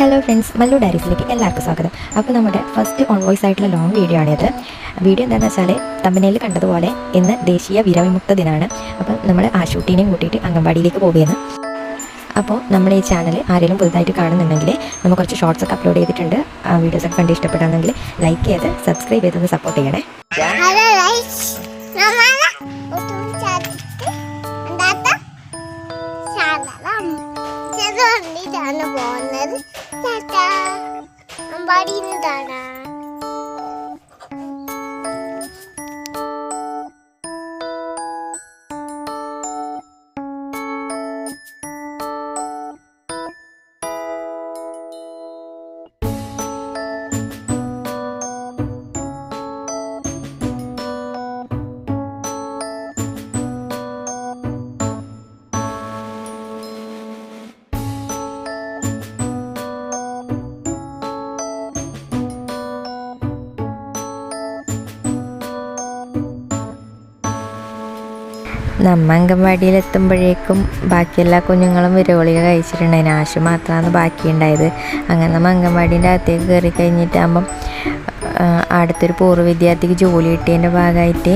Hello friends Mallu ഡയറീസിലേക്ക് എല്ലാവർക്കും സ്വാഗതം. അപ്പോൾ നമ്മുടെ ഫസ്റ്റ് ഓൺ വോയിസ് ആയിട്ടുള്ള ലോങ് വീഡിയോ ആണിത്. വീഡിയോ എന്താണെന്ന് വെച്ചാൽ തമ്പനയിൽ കണ്ടതുപോലെ ഇന്ന് ദേശീയ വിരവിമുക്ത ദിനമാണ് അപ്പം നമ്മൾ ആശുട്ടീനെയും കൂട്ടിയിട്ട് അംഗൻവാടിയിലേക്ക് പോവുകയാണ്. അപ്പോൾ നമ്മൾ ഈ ചാനൽ ആരെങ്കിലും പുതുതായിട്ട് കാണുന്നുണ്ടെങ്കിൽ നമ്മൾ കുറച്ച് ഷോർട്സ് ഒക്കെ അപ്ലോഡ് ചെയ്തിട്ടുണ്ട്. ആ വീഡിയോസ് ഒക്കെ കണ്ട് ഇഷ്ടപ്പെടാണെങ്കിൽ ലൈക്ക് ചെയ്ത് സബ്സ്ക്രൈബ് ചെയ്തൊന്ന് സപ്പോർട്ട് ചെയ്യണേ. ഹലോ 달아 머리는 달아. നമ്മ അംഗൻവാടിയിലെത്തുമ്പോഴേക്കും ബാക്കി എല്ലാ കുഞ്ഞുങ്ങളും വിരവോളിക കഴിച്ചിട്ടുണ്ടായിരുന്നു ആശു മാത്രമാണ് ബാക്കിയുണ്ടായത്. അങ്ങനെ നമ്മൾ അംഗൻവാടീന്റെ അകത്തേക്ക് കയറി കഴിഞ്ഞിട്ടാകുമ്പം അടുത്തൊരു പൂർവ വിദ്യാർത്ഥിക്ക് ജോലി കിട്ടിയതിന്റെ ഭാഗമായിട്ട്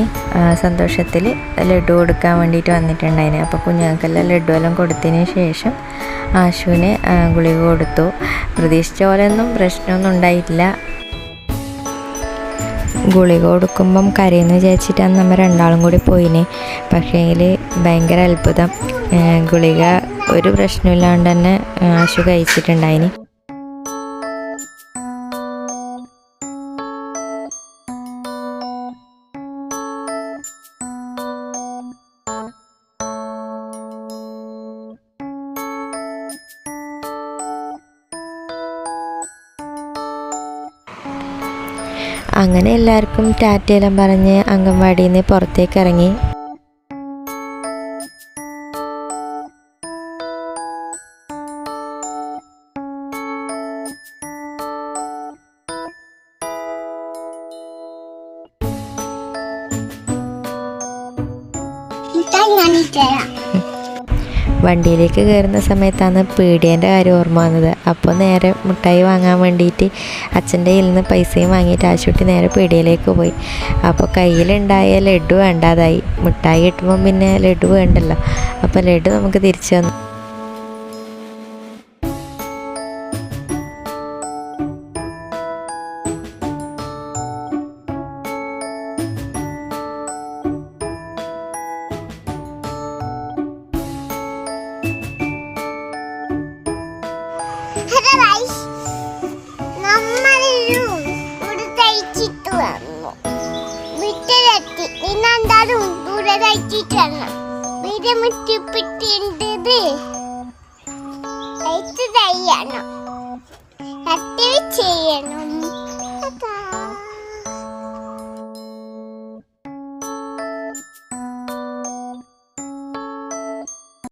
സന്തോഷത്തിൽ ലഡു കൊടുക്കാൻ വേണ്ടിയിട്ട് വന്നിട്ടുണ്ടായിരുന്നു. അപ്പോൾ കുഞ്ഞുങ്ങൾക്കെല്ലാം ലഡു എല്ലാം കൊടുത്തതിന് ശേഷം ആശുവിന് ഗുളിക കൊടുത്തു. പ്രതീക്ഷിച്ച പോലെയൊന്നും പ്രശ്നമൊന്നും ഉണ്ടായിട്ടില്ല. ഗുളിക കൊടുക്കുമ്പം കരയെന്ന് വിചാരിച്ചിട്ടാണ് നമ്മൾ രണ്ടാളും കൂടി പോയിന്. പക്ഷേങ്കിൽ ഭയങ്കര അത്ഭുതം. ഗുളിക ഒരു പ്രശ്നമില്ലാണ്ട് തന്നെ ആശു കഴിച്ചിട്ടുണ്ടായിന്. അങ്ങനെ എല്ലാവർക്കും ടാറ്റയെല്ലാം പറഞ്ഞ് അംഗൻവാടിയിൽ നിന്ന് പുറത്തേക്ക് ഇറങ്ങി കാണിത്തരാം വണ്ടിയിലേക്ക് കയറുന്ന സമയത്താണ് പീടിയേന്റെ കാര്യം ഓർമ്മ വന്നത്. അപ്പോൾ നേരെ മിഠായി വാങ്ങാൻ വേണ്ടിയിട്ട് അച്ഛന്റെ കയ്യിൽ നിന്ന് പൈസയും വാങ്ങിയിട്ട് ആശുപത്രി നേരെ പീടിയയിലേക്ക് പോയി. അപ്പോൾ കയ്യിലുണ്ടായ ലഡു വേണ്ടാതായി. മിഠായി കിട്ടുമ്പം പിന്നെ ലഡു വേണ്ടല്ലോ. അപ്പോൾ ലഡു നമുക്ക് തിരിച്ചു തന്നു. ചെയ്യണം.